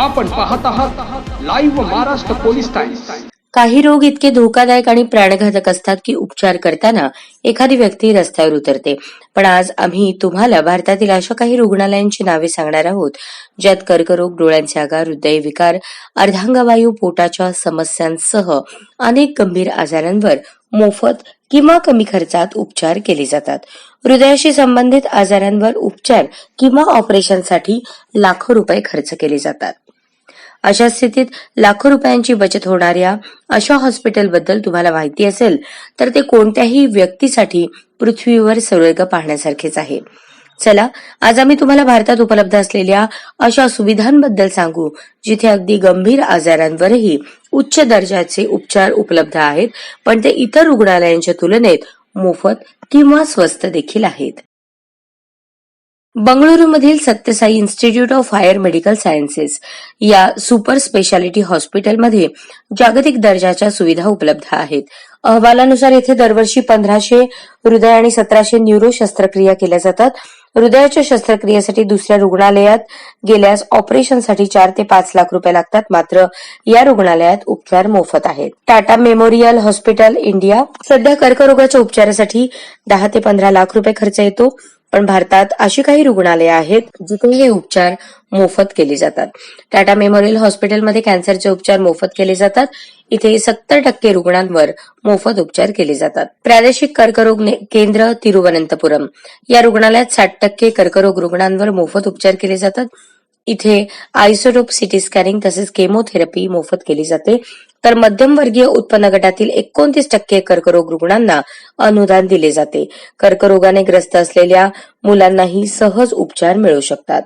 आपण पाहत आहात लाईव्ह महाराष्ट्र पोलीस टाइम्स काही रोग इतके धोकादायक आणि प्राणघातक असतात की उपचार करताना एखादी व्यक्ती रस्त्यावर उतरते. पण आज आम्ही तुम्हाला भारतातील अशा काही रुग्णालयांची नावे सांगणार आहोत ज्यात कर्करोग डोळ्यांचे आकार हृदयविकार अर्धांगवायू पोटाच्या समस्यांसह अनेक गंभीर आजारांवर मोफत किंवा कमी खर्चात उपचार केले जातात. हृदयाशी संबंधित आजारांवर उपचार किंवा ऑपरेशनसाठी लाखो रुपये खर्च केले जातात. अशा स्थितीत लाखो रुपयांची बचत होणाऱ्या अशा हॉस्पिटलबद्दल तुम्हाला माहिती असेल तर ते कोणत्याही व्यक्तीसाठी पृथ्वीवर स्वर्ग पाहण्यासारखेच आहे. चला आज आम्ही तुम्हाला भारतात उपलब्ध असलेल्या अशा सुविधांबद्दल सांगू जिथे अगदी गंभीर आजारांवरही उच्च दर्जाचे उपचार उपलब्ध आहेत पण ते इतर रुग्णालयांच्या तुलनेत मोफत किंवा स्वस्त देखील आहेत. बंगळुरूमधील Sathya Sai institute of higher medical sciences या सुपर स्पेशालिटी हॉस्पिटलमध्ये जागतिक दर्जाच्या सुविधा उपलब्ध आहेत. अहवालानुसार येथे दरवर्षी पंधराशे हृदय आणि सतराशे न्यूरो शस्त्रक्रिया केल्या जातात. हृदयाच्या शस्त्रक्रियेसाठी दुसऱ्या रुग्णालयात गेल्यास ऑपरेशनसाठी चार ते पाच लाख रुपये लागतात. मात्र या रुग्णालयात उपचार मोफत आहेत. टाटा मेमोरियल हॉस्पिटल इंडिया सध्या कर्करोगाच्या उपचारासाठी दहा ते पंधरा लाख रुपये खर्च येतो. पण भारतात अशी काही रुग्णालये आहेत जिथे हे उपचार मोफत केले जातात. टाटा मेमोरियल हॉस्पिटलमध्ये कॅन्सरचे उपचार मोफत केले जातात. इथे सत्तर टक्के रुग्णांवर मोफत उपचार केले जातात. प्रादेशिक कर्करोग केंद्र तिरुवनंतपुरम. या रुग्णालयात साठ टक्के कर्करोग रुग्णांवर मोफत उपचार केले जातात. इथे आयसोटोप सिटी स्कॅनिंग तसेच केमोथेरपी मोफत केली जाते. तर मध्यमवर्गीय उत्पन्न गटातील एकोणतीस टक्के कर्करोग रुग्णांना अनुदान दिले जाते. कर्करोगाने ग्रस्त असलेल्या मुलांनाही सहज उपचार मिळू शकतात.